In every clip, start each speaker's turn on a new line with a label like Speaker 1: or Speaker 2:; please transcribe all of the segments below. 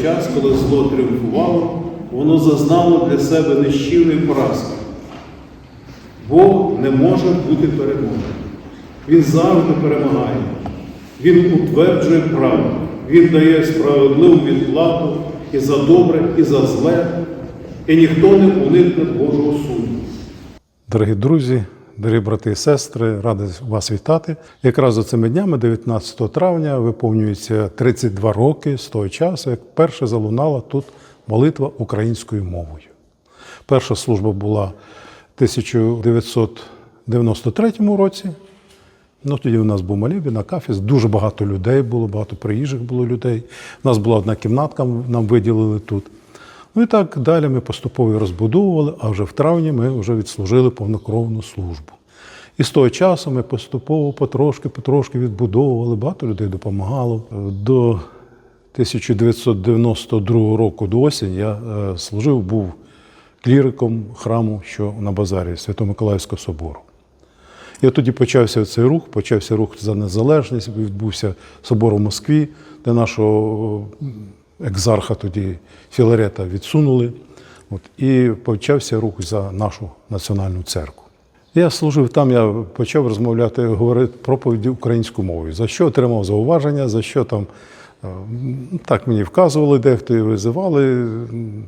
Speaker 1: час, коли зло тріумфувало, воно зазнало для себе нищівної поразки. Бог не може бути переможений. Він завжди перемагає. Він утверджує правду. Він дає справедливу відплату і за добре, і за зле, і ніхто не уникне Божого суду.
Speaker 2: Дорогі друзі, дорогі брати і сестри, радий вас вітати. Якраз за цими днями, 19 травня, виповнюється 32 роки з того часу, як перше залунала тут молитва українською мовою. Перша служба була в 1993 році. Ну, тоді у нас був молебен на кафі, дуже багато людей було, багато приїжджих було людей. У нас була одна кімнатка, нам виділили тут. Ну і так далі ми поступово розбудовували, а вже в травні ми вже відслужили повнокровну службу. І з того часу ми поступово, потрошки, потрошки відбудовували, багато людей допомагало. До 1992 року до осені я е, служив, був кліриком храму, що на базарі Свято-Миколаївського собору. От тоді почався цей рух, почався рух за незалежність, відбувся собор у Москві, де нашого екзарха тоді Філарета відсунули. От, і почався рух за нашу національну церкву. Я служив там, я почав розмовляти, говорити проповіді українською мовою, за що отримав зауваження, за що там е, так мені вказували, дехто і визивали,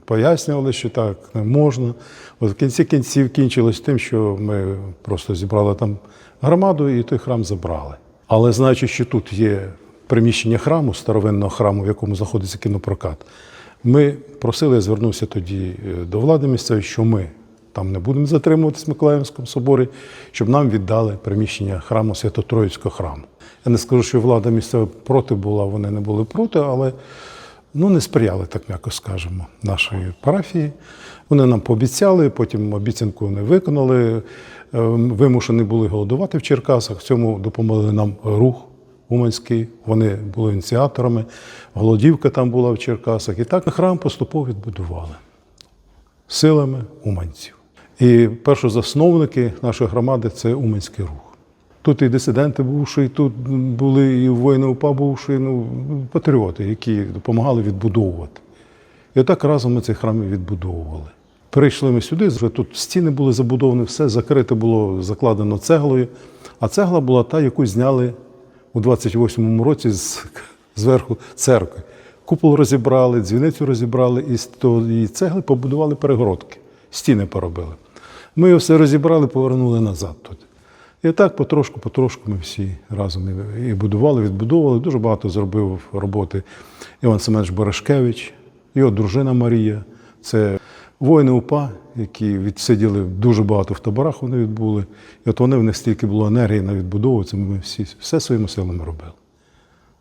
Speaker 2: пояснювали, що так не можна. От в кінці кінців кінчилось тим, що ми просто зібрали там громаду і той храм забрали. Але знаючи, що тут є приміщення храму, старовинного храму, в якому знаходиться кінопрокат, ми просили, я звернувся тоді е, до влади місцевої, що ми там не будемо затримуватись в Миколаївському соборі, щоб нам віддали приміщення храму Свято-Троїцького храму. Я не скажу, що влада місцева проти була, вони не були проти, але ну, не сприяли, так м'яко скажемо, нашої парафії. Вони нам пообіцяли, потім обіцянку не виконали. Е, Вимушені були голодувати в Черкасах. В цьому допомогли нам рух Уманський. Вони були ініціаторами. Голодівка там була в Черкасах. І так храм поступово відбудували силами уманців. І першозасновники нашої громади це Уманський рух. Тут і дисиденти бувши, і тут були і воїни УПА бувши, ну, патріоти, які допомагали відбудовувати. І отак разом ми цей храм відбудовували. Прийшли ми сюди, вже тут стіни були забудовані, все закрите було, закладено цеглою. А цегла була та, яку зняли у 28-му році з, зверху церкви. Купол розібрали, дзвіницю розібрали, і з тої цегли побудували перегородки, стіни поробили. Ми його все розібрали, повернули назад тут. І так потрошку, потрошку ми всі разом і будували, відбудовували. Дуже багато зробив роботи Іван Семенович Барашкевич, його дружина Марія. Це воїни УПА, які відсиділи дуже багато в таборах, вони відбули. І от вони в них стільки було енергії на відбудову, це ми всі все своїми силами робили.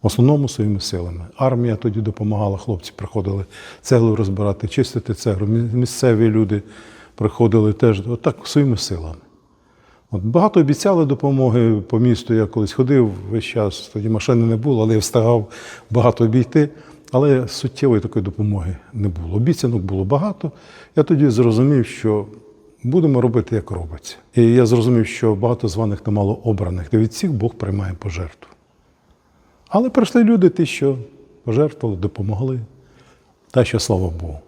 Speaker 2: В основному своїми силами. Армія тоді допомагала, хлопці приходили цеглу розбирати, чистити цеглу. Місцеві люди приходили теж отак своїми силами. От багато обіцяли допомоги по місту. Я колись ходив весь час, тоді машини не було, але я встигав багато обійти. Але суттєвої такої допомоги не було. Обіцянок було багато. Я тоді зрозумів, що будемо робити, як робиться. І я зрозумів, що багато званих та мало обраних, де від всіх Бог приймає пожертву. Але прийшли люди, ті, що пожертвували, допомогли. Та що слава Богу.